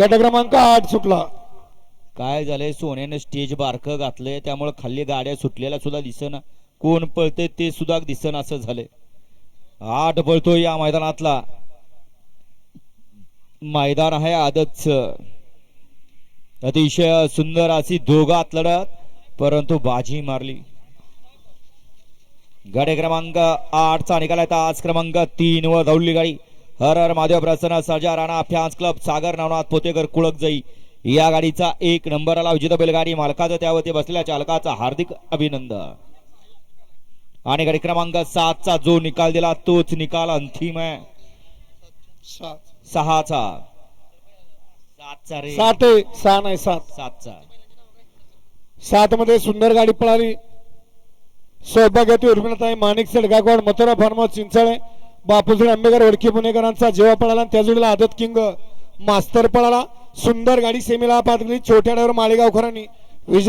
गट क्रमांक आठ सुटला. काय झालंय? सोन्यानं स्टेज बारकं घातलंय त्यामुळे खाली गाड्या सुटलेल्या सुद्धा दिसेना कोण पळते ते सुद्धा दिसन असं झालंय. आठ पळतो या मैदानातला. मैदान आहे आदतच. अतिशय सुंदर अशी दोघात लढत परंतु बाजी मारली. गाडी क्रमांक आठचा निकाल आहे आज क्रमांक तीन वर धावली गाडी. हर हर महादेव प्रसन्न सर्जा राणा फॅन्स क्लब सागर नवनाथ पोतेकर कुळक जाई. या गाडीचा एक नंबर आला. विजेता बैलगाडी मालकाचं त्यावरती बसलेल्या चालकाचा हार्दिक अभिनंदन. आणि गाडी क्रमांक सातचा जो निकाल दिला तोच निकाल अंतिम आहे. सात. सहाचा. सातचा रे. सात आहे. सहा नाही सात. सातचा. सात मध्ये सुंदर गाडी पळाली. सौभाग्यवती उर्मिळताई माणिक सेठ गायकवाड मथुरा फार्महाऊस चिंचळे. बापूजी आंबेकर वडकी पुणेकरांचा जेव्हा पळाला त्या जोडीला आदत किंग मास्तर पळाला. सुंदर गाडी सेमीला पात गेली छोट्या डायवर माळेगावकरांनी विजय